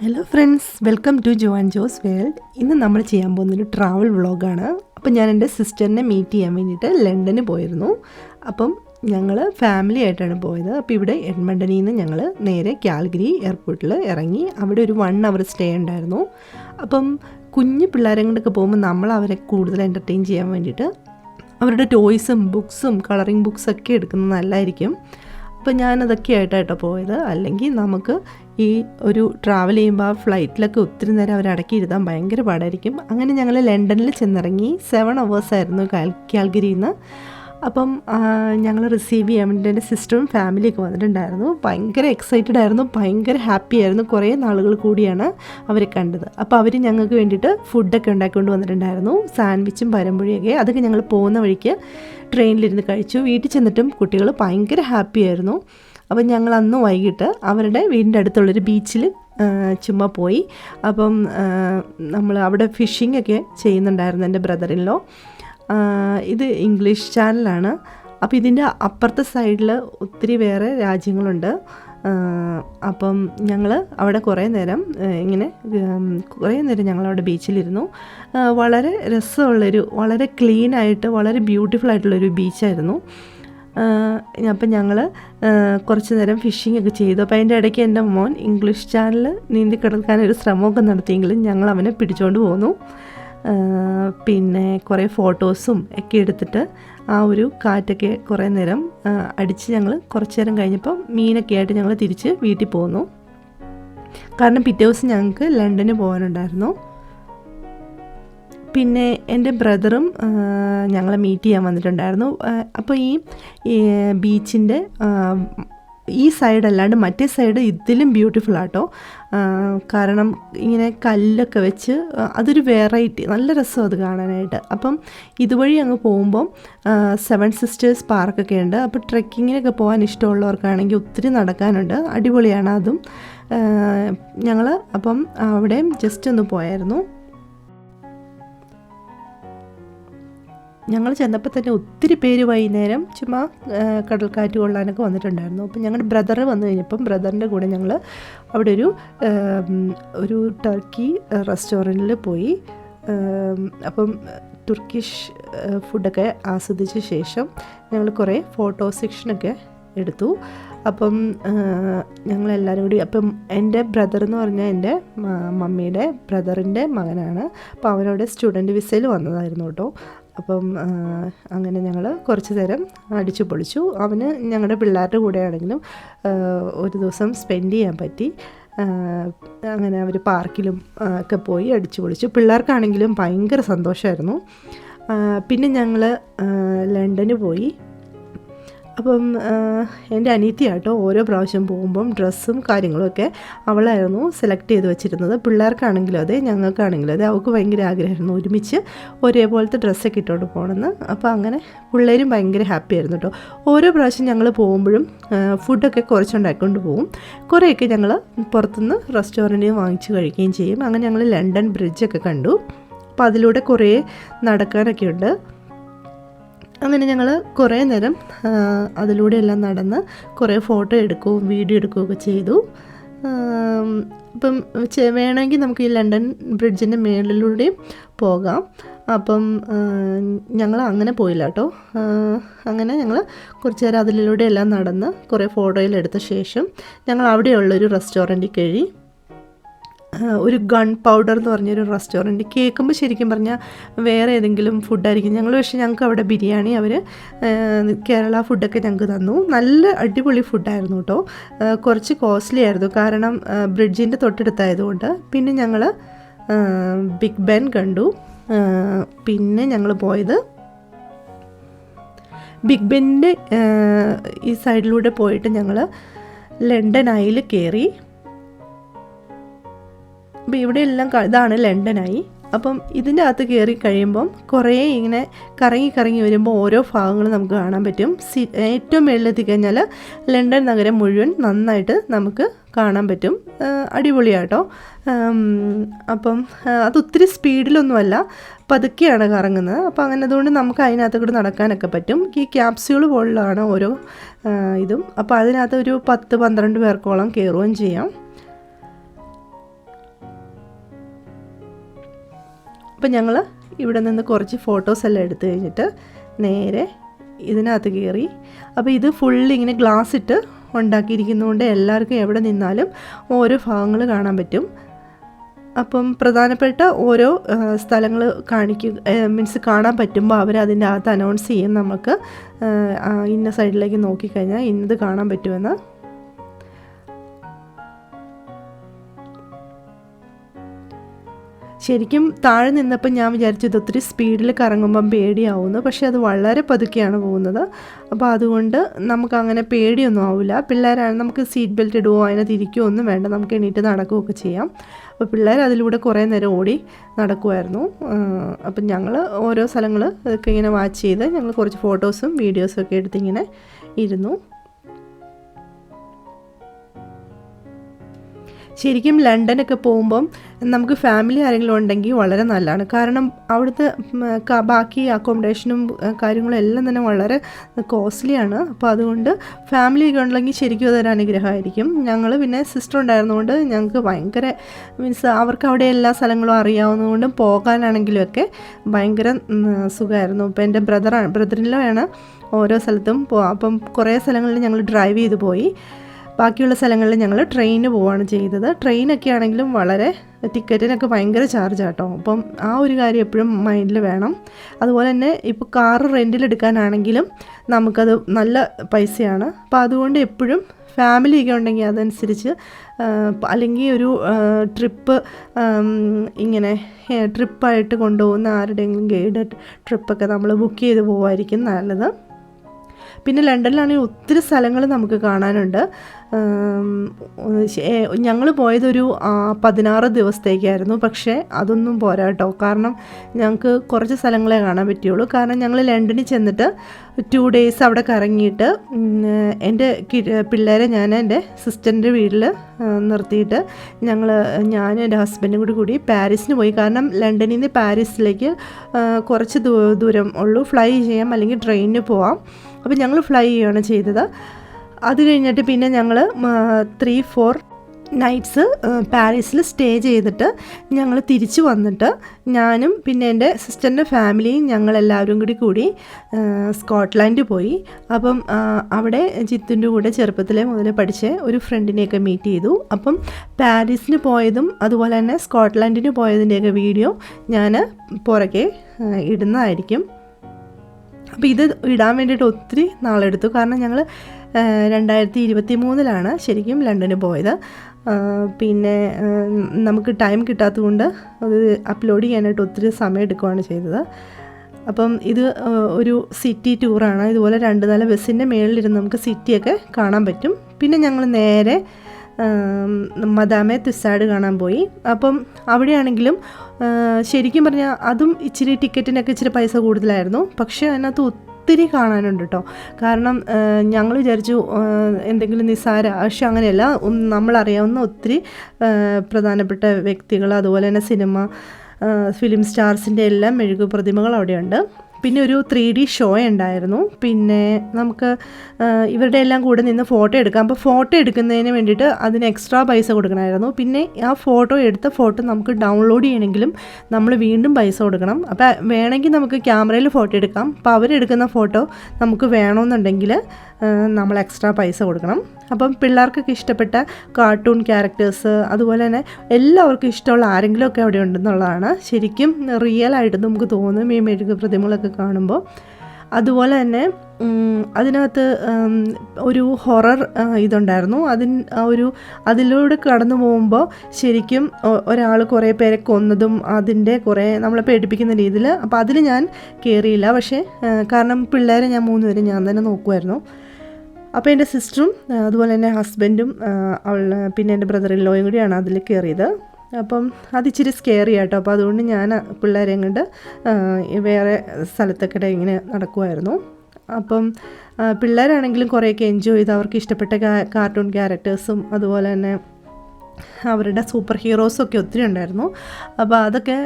Hello friends welcome to Jo and Jo's world ഇന്ന് നമ്മൾ ചെയ്യാൻ പോകുന്നൊരു ട്രാവൽ വ്ളോഗാണ് അപ്പം ഞാൻ എന്റെ സിസ്റ്ററിനെ മീറ്റ് ചെയ്യാൻ വേണ്ടിയിട്ട് ലണ്ടന് പോയിരുന്നു. അപ്പം ഞങ്ങൾ ഫാമിലി ആയിട്ടാണ് പോയത്. അപ്പോൾ ഇവിടെ എഡ്മണ്ടനിൽ നിന്ന് ഞങ്ങൾ നേരെ കാൽഗരി എയർപോർട്ടിൽ ഇറങ്ങി. അവിടെ ഒരു വൺ അവർ സ്റ്റേ ഉണ്ടായിരുന്നു. അപ്പം കുഞ്ഞു പിള്ളേരെ കൊണ്ടൊക്കെ പോകുമ്പോൾ നമ്മൾ അവരെ കൂടുതൽ എന്റർടൈൻ ചെയ്യാൻ വേണ്ടിയിട്ട് അവരുടെ ടോയ്സും ബുക്സും കളറിങ് ബുക്സൊക്കെ എടുക്കുന്നത് നല്ലതായിരിക്കും. അപ്പോൾ ഞാനതൊക്കെ ആയിട്ടാട്ടോ പോയത്. അല്ലെങ്കിൽ നമുക്ക് ഈ ഒരു ട്രാവൽ ചെയ്യുമ്പോൾ ആ ഫ്ലൈറ്റിലൊക്കെ ഒത്തിരി നേരം അവർ അടക്കിയിരുത്താൻ ഭയങ്കര പാടായിരിക്കും. അങ്ങനെ ഞങ്ങൾ ലണ്ടനിൽ ചെന്നിറങ്ങി സെവൻ അവേഴ്സായിരുന്നു കാൽ കാൽഗിരിയിൽ നിന്ന് അപ്പം ഞങ്ങൾ റിസീവ് ചെയ്യാൻ വേണ്ടി എന്റെ സിസ്റ്ററും ഫാമിലിയൊക്കെ വന്നിട്ടുണ്ടായിരുന്നു. ഭയങ്കര എക്സൈറ്റഡ് ആയിരുന്നു ഭയങ്കര ഹാപ്പി ആയിരുന്നു. കുറേ നാളുകൾ കൂടിയാണ് അവരെ കണ്ടത്. അപ്പോൾ അവർ ഞങ്ങൾക്ക് വേണ്ടിയിട്ട് ഫുഡൊക്കെ ഉണ്ടാക്കിക്കൊണ്ട് വന്നിട്ടുണ്ടായിരുന്നു. സാൻഡ്വിച്ചും പരമ്പൊഴിയൊക്കെ അതൊക്കെ ഞങ്ങൾ പോകുന്ന വഴിക്ക് ട്രെയിനിലിരുന്ന് കഴിച്ചു. വീട്ടിൽ ചെന്നിട്ടും കുട്ടികൾ ഭയങ്കര ഹാപ്പി ആയിരുന്നു. അപ്പം ഞങ്ങൾ അന്ന് വൈകിട്ട് അവരുടെ വീടിന്റെ അടുത്തുള്ളൊരു ബീച്ചിൽ ചുമ്മാ പോയി. അപ്പം നമ്മൾ അവിടെ ഫിഷിംഗ് ഒക്കെ ചെയ്യുന്നുണ്ടായിരുന്നു എന്റെ ബ്രദറിലോ ഇത് ഇംഗ്ലീഷ് ചാനലാണ്. അപ്പോൾ ഇതിന്റെ അപ്പുറത്തെ സൈഡിൽ ഒത്തിരി വേറെ രാജ്യങ്ങളുണ്ട്. അപ്പം ഞങ്ങൾ അവിടെ കുറേ നേരം ഇങ്ങനെ കുറേ നേരം ഞങ്ങൾ അവിടെ ബീച്ചിലിരുന്നു വളരെ രസമുള്ളൊരു വളരെ ക്ലീൻ ആയിട്ട് വളരെ ബ്യൂട്ടിഫുൾ ആയിട്ടുള്ളൊരു ബീച്ചായിരുന്നു അപ്പം ഞങ്ങൾ കുറച്ച് നേരം ഫിഷിംഗ് ഒക്കെ ചെയ്തു. അപ്പോൾ അതിന്റെ ഇടയ്ക്ക് എന്റെ മോൻ ഇംഗ്ലീഷ് ചാനൽ നീന്തി കിടക്കാനൊരു ശ്രമമൊക്കെ നടത്തിയെങ്കിലും ഞങ്ങൾ അവനെ പിടിച്ചുകൊണ്ട് പോന്നു. പിന്നെ കുറേ ഫോട്ടോസും ഒക്കെ എടുത്തിട്ട് ആ ഒരു കാറ്റൊക്കെ കുറേ നേരം അടിച്ച് ഞങ്ങൾ കുറച്ച് നേരം കഴിഞ്ഞപ്പം മീനൊക്കെ ആയിട്ട് ഞങ്ങൾ തിരിച്ച് വീട്ടിൽ പോന്നു. കാരണം പിറ്റേ ദിവസം ഞങ്ങൾക്ക് ലണ്ടന് പോകാനുണ്ടായിരുന്നു പിന്നെ എന്റെ ബ്രദറും ഞങ്ങളെ മീറ്റ് ചെയ്യാൻ വന്നിട്ടുണ്ടായിരുന്നു. അപ്പോൾ ഈ ബീച്ചിന്റെ ഈ സൈഡ് അല്ലാണ്ട് മറ്റേ സൈഡ് ഇതിലും ബ്യൂട്ടിഫുൾ ആട്ടോ. കാരണം ഇങ്ങനെ കല്ലൊക്കെ വെച്ച് അതൊരു വെറൈറ്റി നല്ല രസം അത് കാണാനായിട്ട്. അപ്പം ഇതുവഴി അങ്ങ് പോകുമ്പം സെവൻ സിസ്റ്റേഴ്സ് പാർക്കൊക്കെ ഉണ്ട്. അപ്പോൾ ട്രെക്കിങ്ങിനൊക്കെ പോകാൻ ഇഷ്ടമുള്ളവർക്കാണെങ്കിൽ ഒത്തിരി നടക്കാനുണ്ട്. അടിപൊളിയാണ് അതും. ഞങ്ങൾ അപ്പം അവിടെയും ജസ്റ്റ് ഒന്ന് പോയായിരുന്നു. ഞങ്ങൾ ചെന്നപ്പോൾ തന്നെ ഒത്തിരി പേര് വൈകുന്നേരം ചുമ്മാ കടൽക്കാറ്റ് കൊള്ളാനൊക്കെ വന്നിട്ടുണ്ടായിരുന്നു. അപ്പം ഞങ്ങളുടെ ബ്രദർ വന്നു കഴിഞ്ഞപ്പം ബ്രദറിന്റെ കൂടെ ഞങ്ങൾ അവിടെ ഒരു ഒരു ടർക്കി റെസ്റ്റോറന്റിൽ പോയി. അപ്പം തുർക്കിഷ് ഫുഡൊക്കെ ആസ്വദിച്ച ശേഷം ഞങ്ങൾ കുറേ ഫോട്ടോ സെക്ഷനൊക്കെ എടുത്തു. അപ്പം ഞങ്ങളെല്ലാവരും കൂടി അപ്പം എന്റെ ബ്രദർ എന്ന് പറഞ്ഞാൽ എന്റെ മമ്മിയുടെ ബ്രദറിന്റെ മകനാണ്. അപ്പോൾ അവനവിടെ സ്റ്റുഡന്റ് വിസയിൽ വന്നതായിരുന്നു കേട്ടോ. അപ്പം അങ്ങനെ ഞങ്ങൾ കുറച്ച് നേരം അടിച്ചു പൊളിച്ചു. അവന് ഞങ്ങളുടെ പിള്ളേരുടെ കൂടെ ആണെങ്കിലും ഒരു ദിവസം സ്പെൻഡ് ചെയ്യാൻ പറ്റി. അങ്ങനെ അവർ പാർക്കിലും ഒക്കെ പോയി അടിച്ചു പൊളിച്ചു. പിള്ളേർക്കാണെങ്കിലും ഭയങ്കര സന്തോഷമായിരുന്നു പിന്നെ ഞങ്ങൾ ലണ്ടന് പോയി. അപ്പം എന്റെ അനീത്തിയാട്ടോ ഓരോ പ്രാവശ്യം പോകുമ്പം ഡ്രസ്സും കാര്യങ്ങളൊക്കെ അവളായിരുന്നു സെലക്ട് ചെയ്ത് വെച്ചിരുന്നത്. പിള്ളേർക്കാണെങ്കിലും അതെ ഞങ്ങൾക്കാണെങ്കിലും അതെ അവൾക്ക് ഭയങ്കര ആഗ്രഹമായിരുന്നു ഒരുമിച്ച് ഒരേപോലത്തെ ഡ്രസ്സൊക്കെ ഇട്ടുകൊണ്ട് പോകണമെന്ന്. അപ്പോൾ അങ്ങനെ പിള്ളേരും ഭയങ്കര ഹാപ്പി ആയിരുന്നു കേട്ടോ. ഓരോ പ്രാവശ്യം ഞങ്ങൾ പോകുമ്പോഴും ഫുഡൊക്കെ കുറച്ചുണ്ടാക്കിക്കൊണ്ട് പോകും കുറേയൊക്കെ ഞങ്ങൾ പുറത്തുനിന്ന് റെസ്റ്റോറന്റിൽ വാങ്ങിച്ച് കഴിക്കുകയും ചെയ്യും. അങ്ങനെ ഞങ്ങൾ ലണ്ടൻ ബ്രിഡ്ജൊക്കെ കണ്ടു. അപ്പോൾ അതിലൂടെ കുറേ നടക്കാനൊക്കെ ഉണ്ട്. അങ്ങനെ ഞങ്ങൾ കുറേ നേരം അതിലൂടെ എല്ലാം നടന്ന് കുറേ ഫോട്ടോ എടുക്കുകയും വീഡിയോ എടുക്കുകയൊക്കെ ചെയ്തു. ഇപ്പം വേണമെങ്കിൽ നമുക്ക് ഈ ലണ്ടൻ ബ്രിഡ്ജിന്റെ മേളിലൂടെയും പോകാം. അപ്പം ഞങ്ങൾ അങ്ങനെ പോയില്ല കേട്ടോ. അങ്ങനെ ഞങ്ങൾ കുറച്ച് നേരം അതിലൂടെ എല്ലാം നടന്ന് കുറേ ഫോട്ടോയിലെടുത്ത ശേഷം ഞങ്ങൾ അവിടെയുള്ളൊരു റെസ്റ്റോറന്റിൽ കഴി ഒരു ഗൺ പൗഡർ എന്ന് പറഞ്ഞൊരു റെസ്റ്റോറന്റ്. കേൾക്കുമ്പോൾ ശരിക്കും പറഞ്ഞാൽ വേറെ ഏതെങ്കിലും ഫുഡായിരിക്കും. ഞങ്ങൾ പക്ഷേ ഞങ്ങൾക്ക് അവിടെ ബിരിയാണി അവർ കേരള ഫുഡൊക്കെ ഞങ്ങൾക്ക് തന്നു. നല്ല അടിപൊളി ഫുഡായിരുന്നു കേട്ടോ. കുറച്ച് കോസ്റ്റ്ലി ആയിരുന്നു. കാരണം ബ്രിഡ്ജിന്റെ തൊട്ടടുത്തായതുകൊണ്ട്. പിന്നെ ഞങ്ങൾ ബിഗ് ബെൻ കണ്ടു. പിന്നെ ഞങ്ങൾ പോയത് ബിഗ് ബെന്നിന്റെ ഈ സൈഡിലൂടെ പോയിട്ട് ഞങ്ങൾ ലണ്ടൻ ഐയിൽ കയറി അപ്പോൾ ഇവിടെ എല്ലാം ഇതാണ് ലണ്ടനായി. അപ്പം ഇതിന്റെ അകത്ത് കയറി കഴിയുമ്പം കുറേ ഇങ്ങനെ കറങ്ങി കറങ്ങി വരുമ്പോൾ ഓരോ ഭാഗങ്ങളും നമുക്ക് കാണാൻ പറ്റും. സി ഏറ്റവും മേളിലെത്തി കഴിഞ്ഞാൽ ലണ്ടൻ നഗരം മുഴുവൻ നന്നായിട്ട് നമുക്ക് കാണാൻ പറ്റും. അടിപൊളിയാട്ടോ. അപ്പം അത് ഒത്തിരി സ്പീഡിലൊന്നുമല്ല. പതുക്കെയാണ് കറങ്ങുന്നത്. അപ്പോൾ അങ്ങനെ അതുകൊണ്ട് നമുക്ക് അതിനകത്ത് കൂടെ നടക്കാനൊക്കെ പറ്റും. ഈ ക്യാപ്സ്യൂൾ പോലുള്ളതാണ് ഓരോ ഇതും. അപ്പോൾ അതിനകത്ത് ഒരു പത്ത് പന്ത്രണ്ട് പേർക്കോളം കയറുകയും ചെയ്യാം. അപ്പം ഞങ്ങൾ ഇവിടെ നിന്ന് കുറച്ച് ഫോട്ടോസ് എല്ലാം എടുത്തു കഴിഞ്ഞിട്ട് നേരെ ഇതിനകത്ത് കയറി. അപ്പോൾ ഇത് ഫുള്ള് ഇങ്ങനെ ഗ്ലാസ് ഇട്ട് ഉണ്ടാക്കിയിരിക്കുന്നതുകൊണ്ട് എല്ലാവർക്കും എവിടെ നിന്നാലും ഓരോ ഭാഗങ്ങൾ കാണാൻ പറ്റും. അപ്പം പ്രധാനപ്പെട്ട ഓരോ സ്ഥലങ്ങൾ കാണിക്കുക മീൻസ് കാണാൻ പറ്റുമ്പോൾ അവർ അതിന്റെ അകത്ത് അനൗൺസ് ചെയ്യും നമുക്ക് ഇന്ന സൈഡിലേക്ക് നോക്കിക്കഴിഞ്ഞാൽ ഇന്നത് കാണാൻ പറ്റുമെന്ന്. ശരിക്കും താഴെ നിന്നപ്പോൾ ഞാൻ വിചാരിച്ചു ഇത് ഒത്തിരി സ്പീഡിൽ കറങ്ങുമ്പം പേടിയാവുന്നു. പക്ഷേ അത് വളരെ പതുക്കെയാണ് പോകുന്നത്. അപ്പോൾ അതുകൊണ്ട് നമുക്ക് അങ്ങനെ പേടിയൊന്നും ആവില്ല. പിള്ളേരാണ് നമുക്ക് സീറ്റ് ബെൽറ്റ് ഇടുവോ അതിനെ തിരിക്കുകയോ ഒന്നും വേണ്ട. നമുക്ക് എണീറ്റ് നടക്കുകയൊക്കെ ചെയ്യാം. അപ്പോൾ പിള്ളേർ അതിലൂടെ കുറേ നേരം ഓടി നടക്കുമായിരുന്നു. അപ്പം ഞങ്ങൾ ഓരോ സ്ഥലങ്ങൾ ഇതൊക്കെ ഇങ്ങനെ വാച്ച് ചെയ്ത് ഞങ്ങൾ കുറച്ച് ഫോട്ടോസും വീഡിയോസും ഒക്കെ എടുത്തിങ്ങനെ ഇരുന്നു. ശരിക്കും ലണ്ടനൊക്കെ പോകുമ്പം നമുക്ക് ഫാമിലി ആരെങ്കിലും ഉണ്ടെങ്കിൽ വളരെ നല്ലതാണ്. കാരണം അവിടുത്തെ ബാക്കി അക്കോമഡേഷനും കാര്യങ്ങളും എല്ലാം തന്നെ വളരെ കോസ്റ്റ്ലിയാണ് അപ്പോൾ അതുകൊണ്ട് ഫാമിലി ഒക്കെ ഉണ്ടെങ്കിൽ ശരിക്കും അതൊരു അനുഗ്രഹമായിരിക്കും. ഞങ്ങൾ പിന്നെ സിസ്റ്റർ ഉണ്ടായിരുന്നുകൊണ്ട് ഞങ്ങൾക്ക് ഭയങ്കര മീൻസ് അവർക്ക് അവിടെ എല്ലാ സ്ഥലങ്ങളും അറിയാവുന്നതുകൊണ്ടും പോകാനാണെങ്കിലും ഒക്കെ ഭയങ്കര സുഖമായിരുന്നു. ഇപ്പോൾ എന്റെ ബ്രദറാണ് ബ്രദറിലാണ് ഓരോ സ്ഥലത്തും പോ അപ്പം കുറേ സ്ഥലങ്ങളിൽ ഞങ്ങൾ ഡ്രൈവ് ചെയ്ത് പോയി. ബാക്കിയുള്ള സ്ഥലങ്ങളിൽ ഞങ്ങൾ ട്രെയിന് പോവുകയാണ് ചെയ്തത്. ട്രെയിനൊക്കെ ആണെങ്കിലും വളരെ ടിക്കറ്റിനൊക്കെ ഭയങ്കര ചാർജ് ആട്ടോ. അപ്പം ആ ഒരു കാര്യം എപ്പോഴും മൈൻഡിൽ വേണം. അതുപോലെ തന്നെ ഇപ്പോൾ കാറ് റെന്റിലെടുക്കാനാണെങ്കിലും നമുക്കത് നല്ല പൈസയാണ്. അപ്പോൾ അതുകൊണ്ട് എപ്പോഴും ഫാമിലി ഒക്കെ ഉണ്ടെങ്കിൽ അതനുസരിച്ച് അല്ലെങ്കിൽ ഒരു ട്രിപ്പ് ഇങ്ങനെ ട്രിപ്പായിട്ട് കൊണ്ടുപോകുന്ന ആരുടെയെങ്കിലും ഗൈഡ് ട്രിപ്പൊക്കെ നമ്മൾ ബുക്ക് ചെയ്ത് പോകുമായിരിക്കും നല്ലത്. പിന്നെ ലണ്ടനിലാണെങ്കിൽ ഒത്തിരി സ്ഥലങ്ങൾ നമുക്ക് കാണാനുണ്ട്. ഞങ്ങൾ പോയതൊരു പതിനാറ് ദിവസത്തേക്കായിരുന്നു. പക്ഷേ അതൊന്നും പോരാട്ടോ കാരണം ഞങ്ങൾക്ക് കുറച്ച് സ്ഥലങ്ങളെ കാണാൻ പറ്റുള്ളൂ കാരണം ഞങ്ങൾ ലണ്ടനിൽ ചെന്നിട്ട് ടു ഡേയ്സ് അവിടെ കറങ്ങിയിട്ട് എന്റെ പിള്ളേരെ ഞാൻ എന്റെ സിസ്റ്ററിന്റെ വീട്ടിൽ നിർത്തിയിട്ട് ഞങ്ങൾ ഞാനും എന്റെ ഹസ്ബൻഡും കൂടി കൂടി പാരീസിന് പോയി. കാരണം ലണ്ടനിൽ നിന്ന് പാരീസിലേക്ക് കുറച്ച് ദൂരം ഉള്ളൂ. ഫ്ലൈ ചെയ്യാം അല്ലെങ്കിൽ ട്രെയിനിന് പോവാം. അപ്പോൾ ഞങ്ങൾ ഫ്ലൈ ചെയ്യുകയാണ് ചെയ്തത്. അത് കഴിഞ്ഞിട്ട് പിന്നെ ഞങ്ങൾ ത്രീ ഫോർ നൈറ്റ്സ് പാരീസിൽ സ്റ്റേ ചെയ്തിട്ട് ഞങ്ങൾ തിരിച്ചു വന്നിട്ട് ഞാനും പിന്നെ എന്റെ സിസ്റ്ററിന്റെ ഫാമിലിയും ഞങ്ങളെല്ലാവരും കൂടി കൂടി സ്കോട്ട്ലാൻഡ് പോയി. അപ്പം അവിടെ ജിത്തിന്റെ കൂടെ ചെറുപ്പത്തിലെ മുതൽ പഠിച്ച ഒരു ഫ്രണ്ടിനെയൊക്കെ മീറ്റ് ചെയ്തു. അപ്പം പാരീസിന് പോയതും അതുപോലെ തന്നെ സ്കോട്ട്ലാൻഡിന് പോയതിന്റെയൊക്കെ വീഡിയോ ഞാൻ പുറകെ ഇടുന്നതായിരിക്കും. അപ്പോൾ ഇത് ഇടാൻ വേണ്ടിയിട്ട് ഒത്തിരി നാളെടുത്തു. കാരണം ഞങ്ങൾ രണ്ടായിരത്തി ഇരുപത്തി മൂന്നിലാണ് ശരിക്കും ലണ്ടന് പോയത്. പിന്നെ നമുക്ക് ടൈം കിട്ടാത്തതുകൊണ്ട് അത് അപ്ലോഡ് ചെയ്യാനായിട്ട് ഒത്തിരി സമയം എടുക്കുകയാണ് ചെയ്തത്. അപ്പം ഇത് ഒരു സിറ്റി ടൂറാണ്. ഇതുപോലെ രണ്ട് നില ബസ്സിന്റെ മേളിലിരുന്ന് നമുക്ക് സിറ്റിയൊക്കെ കാണാൻ പറ്റും. പിന്നെ ഞങ്ങൾ നേരെ മദാമെ തുസാഡ് കാണാൻ പോയി. അപ്പം അവിടെയാണെങ്കിലും ശരിക്കും പറഞ്ഞാൽ അതും ഇച്ചിരി ടിക്കറ്റിനൊക്കെ ഇച്ചിരി പൈസ കൂടുതലായിരുന്നു. പക്ഷേ അതിനകത്ത് ഒത്തിരി കാണാനുണ്ട് കേട്ടോ കാരണം ഞങ്ങൾ വിചാരിച്ചു എന്തെങ്കിലും നിസ്സാര പക്ഷെ അങ്ങനെയല്ല. നമ്മളറിയാവുന്ന ഒത്തിരി പ്രധാനപ്പെട്ട വ്യക്തികൾ അതുപോലെ തന്നെ സിനിമ ഫിലിം സ്റ്റാർസിന്റെ എല്ലാം മെഴുകു പ്രതിമകൾ അവിടെയുണ്ട്. പിന്നെ ഒരു ത്രീ ഡി ഷോ ഉണ്ടായിരുന്നു. പിന്നെ നമുക്ക് ഇവരുടെ എല്ലാം കൂടെ നിന്ന് ഫോട്ടോ എടുക്കാം. അപ്പോൾ ഫോട്ടോ എടുക്കുന്നതിന് വേണ്ടിയിട്ട് അതിന് എക്സ്ട്രാ പൈസ കൊടുക്കണമായിരുന്നു. പിന്നെ ആ ഫോട്ടോ എടുത്ത ഫോട്ടോ നമുക്ക് ഡൗൺലോഡ് ചെയ്യണമെങ്കിലും നമ്മൾ വീണ്ടും പൈസ കൊടുക്കണം. അപ്പോൾ വേണമെങ്കിൽ നമുക്ക് ക്യാമറയിൽ ഫോട്ടോ എടുക്കാം. അപ്പോൾ അവരെടുക്കുന്ന ഫോട്ടോ നമുക്ക് വേണമെന്നുണ്ടെങ്കിൽ നമ്മൾ എക്സ്ട്രാ പൈസ കൊടുക്കണം. അപ്പം പിള്ളേർക്കൊക്കെ ഇഷ്ടപ്പെട്ട കാർട്ടൂൺ ക്യാരക്ടേഴ്സ് അതുപോലെ തന്നെ എല്ലാവർക്കും ഇഷ്ടമുള്ള ആരെങ്കിലുമൊക്കെ അവിടെ ഉണ്ടെന്നുള്ളതാണ്. ശരിക്കും റിയൽ ആയിട്ട് നമുക്ക് തോന്നും ഈ മെഴുകു പ്രതിമകളൊക്കെ കാണുമ്പോൾ. അതുപോലെ തന്നെ അതിനകത്ത് ഒരു ഹൊറർ ഇതുണ്ടായിരുന്നു. അതിന് ഒരു അതിലൂടെ കടന്നു പോകുമ്പോൾ ശരിക്കും ഒരാൾ കുറേ പേരെ കൊന്നതും അതിന്റെ കുറേ നമ്മളെ പേടിപ്പിക്കുന്ന രീതിയിൽ. അപ്പോൾ അതിൽ ഞാൻ കയറിയില്ല പക്ഷേ കാരണം പിള്ളേരെ ഞാൻ മൂന്ന് പേരും ഞാൻ തന്നെ നോക്കുമായിരുന്നു. അപ്പോൾ എന്റെ സിസ്റ്ററും അതുപോലെ തന്നെ ഹസ്ബൻഡും അവൾ പിന്നെ എന്റെ ബ്രദർ ലോയും കൂടിയാണ് അതിൽ കയറിയത് അപ്പം അതിച്ചിരി സ്കെയറി ആട്ടോ. അപ്പോൾ അതുകൊണ്ട് ഞാൻ പിള്ളേരെ കൊണ്ട് വേറെ സ്ഥലത്തൊക്കെ ഇങ്ങനെ നടക്കുമായിരുന്നു അപ്പം പിള്ളേരാണെങ്കിലും കുറേയൊക്കെ എൻജോയ് ചെയ്ത് അവർക്ക് ഇഷ്ടപ്പെട്ട കാർട്ടൂൺ ക്യാരക്ടേഴ്സും അതുപോലെ തന്നെ അവരുടെ സൂപ്പർ ഹീറോസൊക്കെ ഒത്തിരി ഉണ്ടായിരുന്നു. അപ്പോൾ അതൊക്കെ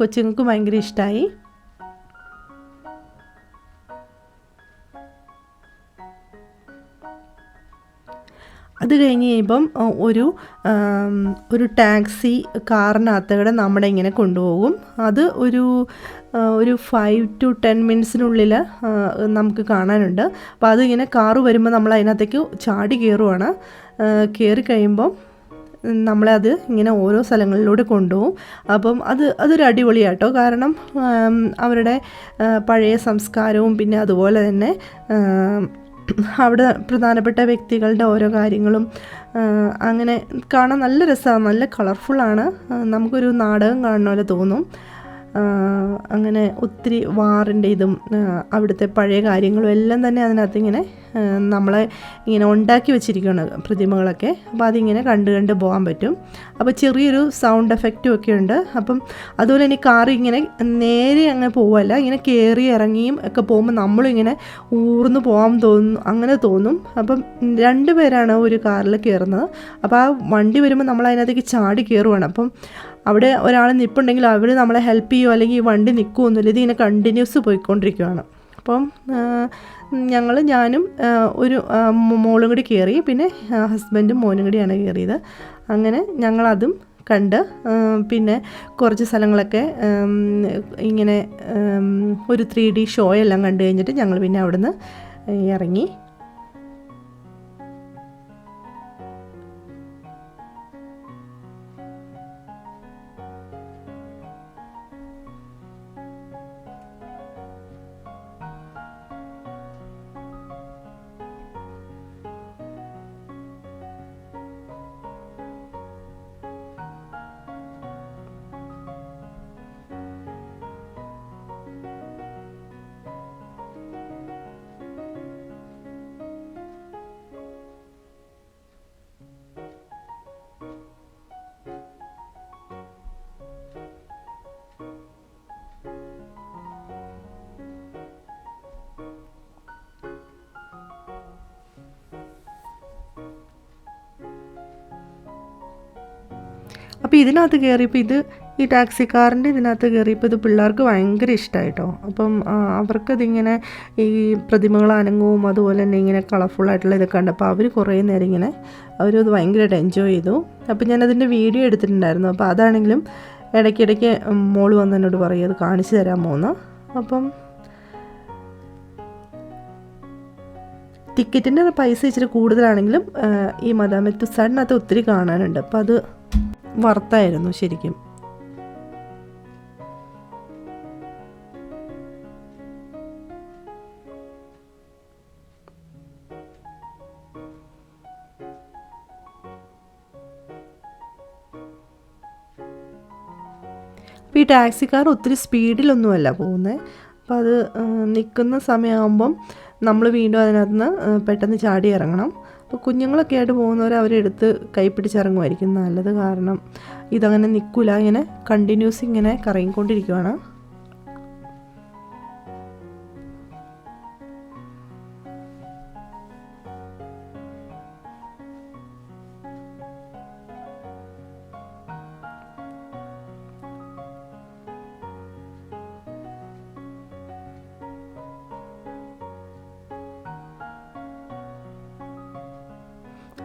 കൊച്ചുങ്ങൾക്ക് ഭയങ്കര ഇഷ്ടമായി അത് കഴിഞ്ഞ് കഴിയുമ്പം ഒരു ഒരു ടാക്സി കാറിനകത്തൂടെ നമ്മുടെ ഇങ്ങനെ കൊണ്ടുപോകും. അത് ഒരു ഒരു ഫൈവ് ടു ടെൻ മിനിറ്റ്സിനുള്ളിൽ നമുക്ക് കാണാനുണ്ട്. അപ്പോൾ അതിങ്ങനെ കാറ് വരുമ്പോൾ നമ്മൾ അതിനകത്തേക്ക് ചാടി കയറുവാണ്. കയറി കഴിയുമ്പം നമ്മളെ അത് ഇങ്ങനെ ഓരോ സ്ഥലങ്ങളിലൂടെ കൊണ്ടുപോകും. അപ്പം അത് അതൊരു അടിപൊളിയാട്ടോ. കാരണം അവരുടെ പഴയ സംസ്കാരവും പിന്നെ അതുപോലെ തന്നെ അവിടെ പ്രധാനപ്പെട്ട വ്യക്തികളുടെ ഓരോ കാര്യങ്ങളും അങ്ങനെ കാണാൻ നല്ല രസമാണ് നല്ല കളർഫുള്ളാണ് നമുക്കൊരു നാടകം കാണുന്ന പോലെ തോന്നും. അങ്ങനെ ഒത്തിരി വാറിന്റെ ഇതും അവിടുത്തെ പഴയ കാര്യങ്ങളും എല്ലാം തന്നെ അതിനകത്ത് ഇങ്ങനെ നമ്മളെ ഇങ്ങനെ ഉണ്ടാക്കി വെച്ചിരിക്കുകയാണ് പ്രതിമകളൊക്കെ. അപ്പോൾ അതിങ്ങനെ കണ്ട് കണ്ട് പോകാൻ പറ്റും. അപ്പോൾ ചെറിയൊരു സൗണ്ട് എഫക്റ്റും ഒക്കെ ഉണ്ട്. അപ്പം അതുപോലെ ഈ കാർ ഇങ്ങനെ നേരെ അങ്ങനെ പോവല്ല. ഇങ്ങനെ കയറി ഇറങ്ങിയും ഒക്കെ പോകുമ്പോൾ നമ്മളിങ്ങനെ ഊർന്ന് പോകാൻ തോന്നുന്നു അങ്ങനെ തോന്നും. അപ്പം രണ്ട് പേരാണ് ഒരു കാറിൽ കയറുന്നത്. അപ്പോൾ ആ വണ്ടി വരുമ്പോൾ നമ്മൾ അതിനകത്തേക്ക് ചാടി കയറുവാണ്. അപ്പം അവിടെ ഒരാൾ നിൽപ്പുണ്ടെങ്കിൽ അവർ നമ്മളെ ഹെൽപ്പ് ചെയ്യുമോ അല്ലെങ്കിൽ ഈ വണ്ടി നിൽക്കുമൊന്നുമില്ല ഇതിങ്ങനെ കണ്ടിന്യൂസ് പോയിക്കൊണ്ടിരിക്കുകയാണ് അപ്പം ഞങ്ങൾ ഞാനും ഒരു മോളും കൂടി കയറി. പിന്നെ ഹസ്ബൻഡും മോനും കൂടിയാണ് കയറിയത്. അങ്ങനെ ഞങ്ങളതും കണ്ട് പിന്നെ കുറച്ച് സ്ഥലങ്ങളൊക്കെ ഇങ്ങനെ ഒരു ത്രീ ഡി ഷോ എല്ലാം കണ്ടു കഴിഞ്ഞിട്ട് ഞങ്ങൾ പിന്നെ അവിടുന്ന് ഇറങ്ങി. അപ്പോൾ ഇതിനകത്ത് കയറിയപ്പോൾ ഇത് ഈ ടാക്സിക്കാരന്റെ ഇതിനകത്ത് കയറിയപ്പോൾ ഇത് പിള്ളേർക്ക് ഭയങ്കര ഇഷ്ടമായിട്ടോ അപ്പം അവർക്കതിങ്ങനെ ഈ പ്രതിമകൾ അനങ്ങവും അതുപോലെ തന്നെ ഇങ്ങനെ കളർഫുള്ളായിട്ടുള്ള ഇതൊക്കെ കണ്ടപ്പോൾ അവർ കുറേ നേരം ഇങ്ങനെ അവരത് ഭയങ്കരമായിട്ട് എൻജോയ് ചെയ്തു. അപ്പോൾ ഞാനതിന്റെ വീഡിയോ എടുത്തിട്ടുണ്ടായിരുന്നു. അപ്പോൾ അതാണെങ്കിലും ഇടയ്ക്കിടയ്ക്ക് മോൾ വന്ന് എന്നോട് പറയും അത് കാണിച്ചു തരാൻ എന്ന് അപ്പം ടിക്കറ്റിന്റെ പൈസ ഇച്ചിരി കൂടുതലാണെങ്കിലും ഈ മദാമെത്തു തുസാഡിനകത്ത് ഒത്തിരി കാണാനുണ്ട്. അപ്പോൾ അത് വർത്തായിരുന്നു ശരിക്കും. അപ്പോൾ ഈ ടാക്സിക്കാർ ഒത്തിരി സ്പീഡിലൊന്നുമല്ല പോകുന്നത് അപ്പോൾ അത് നിൽക്കുന്ന സമയമാകുമ്പം നമ്മൾ വീണ്ടും അതിനകത്ത് നിന്ന് പെട്ടെന്ന് ചാടി ഇറങ്ങണം. അപ്പോൾ കുഞ്ഞുങ്ങളൊക്കെ ആയിട്ട് പോകുന്നവർ അവരെടുത്ത് കൈപ്പിടിച്ചിറങ്ങുമായിരിക്കും നല്ലത് കാരണം ഇതങ്ങനെ നിൽക്കില്ല ഇങ്ങനെ കണ്ടിന്യൂസ് ഇങ്ങനെ കറങ്ങിക്കൊണ്ടിരിക്കുവാണ്.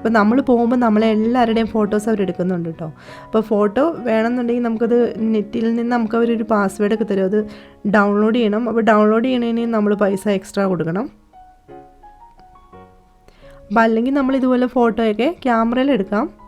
അപ്പോൾ നമ്മൾ പോകുമ്പോൾ നമ്മളെ എല്ലാവരുടെയും ഫോട്ടോസ് അവർ എടുക്കുന്നുണ്ട് കേട്ടോ അപ്പോൾ ഫോട്ടോ വേണമെന്നുണ്ടെങ്കിൽ നമുക്കത് നെറ്റിൽ നിന്ന് നമുക്ക് അവരൊരു പാസ്വേഡ് ഒക്കെ തരും. അത് ഡൗൺലോഡ് ചെയ്യണം. അപ്പോൾ ഡൗൺലോഡ് ചെയ്യണതിന് നമ്മൾ പൈസ എക്സ്ട്രാ കൊടുക്കണം. അപ്പം അല്ലെങ്കിൽ നമ്മൾ ഇതുപോലെ ഫോട്ടോയൊക്കെ ക്യാമറയിൽ എടുക്കാം.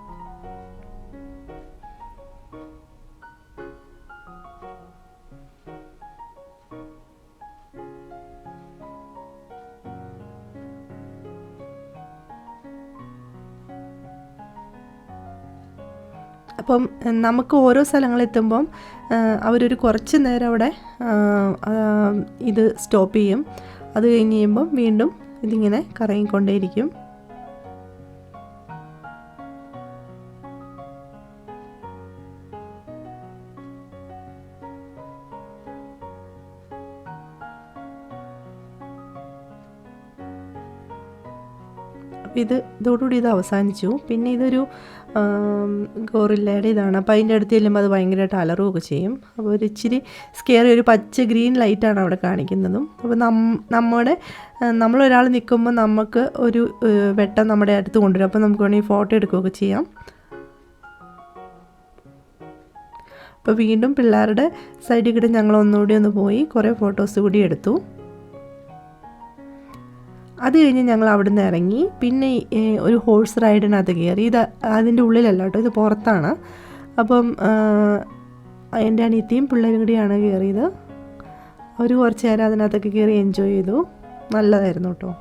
അപ്പം നമുക്ക് ഓരോ സ്ഥലങ്ങളെത്തുമ്പം അവരൊരു കുറച്ച് നേരം അവിടെ ഇത് സ്റ്റോപ്പ് ചെയ്യും. അത് കഴിഞ്ഞ് കഴിയുമ്പം വീണ്ടും ഇതിങ്ങനെ കറങ്ങിക്കൊണ്ടേയിരിക്കും. ഇത് ഇതോടുകൂടി ഇത് അവസാനിച്ചു. പിന്നെ ഇതൊരു ഗോറില്ലയുടെ ഇതാണ്. അപ്പോൾ അതിന്റെ അടുത്ത് ചെല്ലുമ്പോൾ അത് ഭയങ്കരമായിട്ട് അലറുകയൊക്കെ ചെയ്യും. അപ്പോൾ ഒരു ഇച്ചിരി സ്കെയറി ഒരു പച്ച ഗ്രീൻ ലൈറ്റാണ് അവിടെ കാണിക്കുന്നതും. അപ്പോൾ നം നമ്മുടെ നമ്മളൊരാൾ നിൽക്കുമ്പോൾ നമുക്ക് ഒരു വെട്ടം നമ്മുടെ അടുത്ത് കൊണ്ടുവരും. അപ്പോൾ നമുക്ക് വേണമെങ്കിൽ ഫോട്ടോ എടുക്കുകയൊക്കെ ചെയ്യാം. അപ്പോൾ വീണ്ടും പിള്ളേരുടെ സൈഡിൽ കൂടെ ഞങ്ങൾ ഒന്നുകൂടി ഒന്ന് പോയി കുറേ ഫോട്ടോസ് കൂടി എടുത്തു. അത് കഴിഞ്ഞ് ഞങ്ങൾ അവിടെ നിന്ന് ഇറങ്ങി. പിന്നെ ഒരു ഹോഴ്സ് റൈഡിനകത്ത് കയറി. ഇത് അതിന്റെ ഉള്ളിലല്ല കേട്ടോ ഇത് പുറത്താണ്. അപ്പം എന്റെ അനിയത്തിയും പിള്ളേരും കൂടിയാണ് കയറിയത്. അവർ കുറച്ച് നേരം അതിനകത്തൊക്കെ കയറി എൻജോയ് ചെയ്തു. നല്ലതായിരുന്നു കേട്ടോ.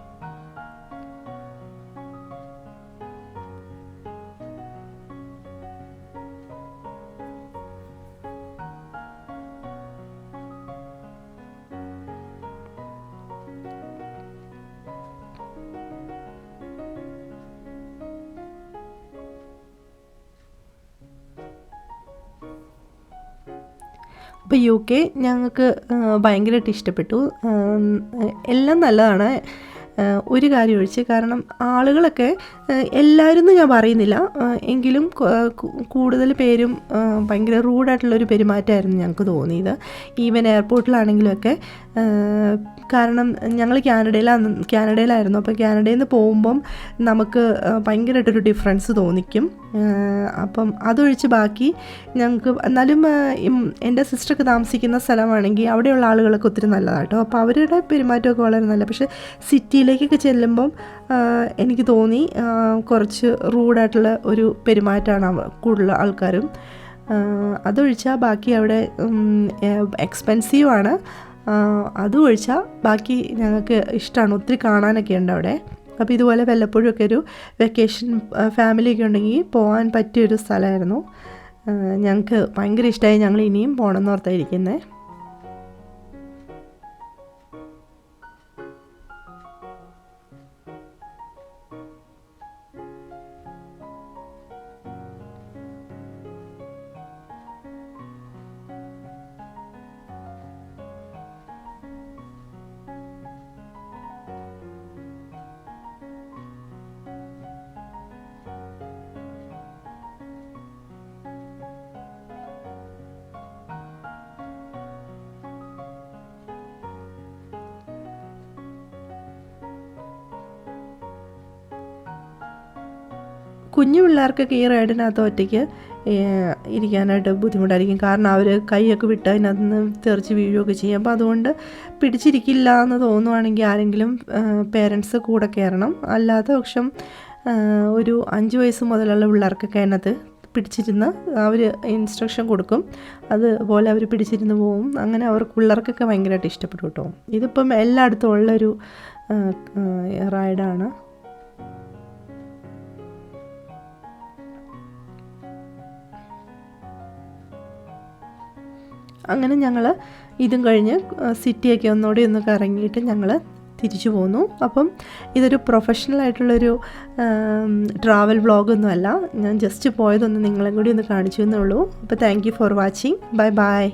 അപ്പോൾ യു കെ ഞങ്ങൾക്ക് ഭയങ്കരമായിട്ട് ഇഷ്ടപ്പെട്ടു. എല്ലാം നല്ലതാണ്. ഒരു കാര്യം ഒഴിച്ച്. കാരണം ആളുകളൊക്കെ എല്ലാവരും ഞാൻ പറയുന്നില്ല. എങ്കിലും കൂടുതൽ പേരും ഭയങ്കര റൂഡായിട്ടുള്ളൊരു പെരുമാറ്റമായിരുന്നു ഞങ്ങൾക്ക് തോന്നിയത്. ഈവൻ എയർപോർട്ടിലാണെങ്കിലുമൊക്കെ ഒക്കെ കാരണം ഞങ്ങൾ കാനഡയിലാണ് കാനഡയിലായിരുന്നു. അപ്പോൾ കാനഡയിൽ നിന്ന് പോകുമ്പം നമുക്ക് ഭയങ്കരമായിട്ടൊരു ഡിഫറൻസ് തോന്നിക്കും. അപ്പം അതൊഴിച്ച് ബാക്കി ഞങ്ങൾക്ക് എന്നാലും എന്റെ സിസ്റ്റർക്ക് താമസിക്കുന്ന സ്ഥലമാണെങ്കിൽ അവിടെയുള്ള ആളുകളൊക്കെ ഒത്തിരി നല്ലതാട്ടോ. അപ്പോൾ അവരുടെ പെരുമാറ്റമൊക്കെ വളരെ നല്ല പക്ഷേ സിറ്റിയിലേക്കൊക്കെ ചെല്ലുമ്പം എനിക്ക് തോന്നി കുറച്ച് റൂഡായിട്ടുള്ള ഒരു പെരുമാറ്റമാണ് കൂടുതൽ ആൾക്കാരും. അതൊഴിച്ചാൽ ബാക്കി അവിടെ എക്സ്പെൻസീവാണ്. അതും ഒഴിച്ചാൽ ബാക്കി ഞങ്ങൾക്ക് ഇഷ്ടമാണ് ഒത്തിരി കാണാനൊക്കെ ഉണ്ട് അവിടെ. അപ്പോൾ ഇതുപോലെ വല്ലപ്പോഴും ഒക്കെ ഒരു വെക്കേഷൻ ഫാമിലിയൊക്കെ ഉണ്ടെങ്കിൽ പോകാൻ പറ്റിയൊരു സ്ഥലമായിരുന്നു. ഞങ്ങൾക്ക് ഭയങ്കര ഇഷ്ടമായി ഞങ്ങൾ ഇനിയും പോകണം എന്ന് കുഞ്ഞു പിള്ളേർക്കൊക്കെ ഈ റൈഡിനകത്ത് ഒറ്റയ്ക്ക് ഇരിക്കാനായിട്ട് ബുദ്ധിമുട്ടായിരിക്കും. കാരണം അവർ കൈയൊക്കെ വിട്ട് അതിനകത്ത് നിന്ന് തെറിച്ച് വീഴുകയൊക്കെ ചെയ്യും. അപ്പോൾ അതുകൊണ്ട് പിടിച്ചിരിക്കില്ല എന്ന് തോന്നുവാണെങ്കിൽ ആരെങ്കിലും പേരൻസ് കൂടെ കയറണം. അല്ലാത്ത പക്ഷം ഒരു അഞ്ച് വയസ്സ് മുതലുള്ള പിള്ളേർക്കൊക്കെ അതിനകത്ത് പിടിച്ചിരുന്ന് അവർ ഇൻസ്ട്രക്ഷൻ കൊടുക്കും. അതുപോലെ അവർ പിടിച്ചിരുന്ന് പോവും. അങ്ങനെ അവർക്ക് പിള്ളേർക്കൊക്കെ ഭയങ്കരമായിട്ട് ഇഷ്ടപ്പെട്ടു കേട്ടോ. ഇതിപ്പം എല്ലായിടത്തും ഉള്ളൊരു റൈഡാണ് അങ്ങനെ ഞങ്ങൾ ഇതും കഴിഞ്ഞ് സിറ്റിയൊക്കെ ഒന്നുകൂടി ഒന്ന് കറങ്ങിയിട്ട് ഞങ്ങൾ തിരിച്ചു പോന്നു. അപ്പം ഇതൊരു പ്രൊഫഷണൽ ആയിട്ടുള്ളൊരു ട്രാവൽ വ്ളോഗൊന്നും അല്ല. ഞാൻ ജസ്റ്റ് പോയതൊന്ന് നിങ്ങളെ കൂടി ഒന്ന് കാണിച്ചു എന്നേ ഉള്ളൂ. അപ്പോൾ thank you for watching bye bye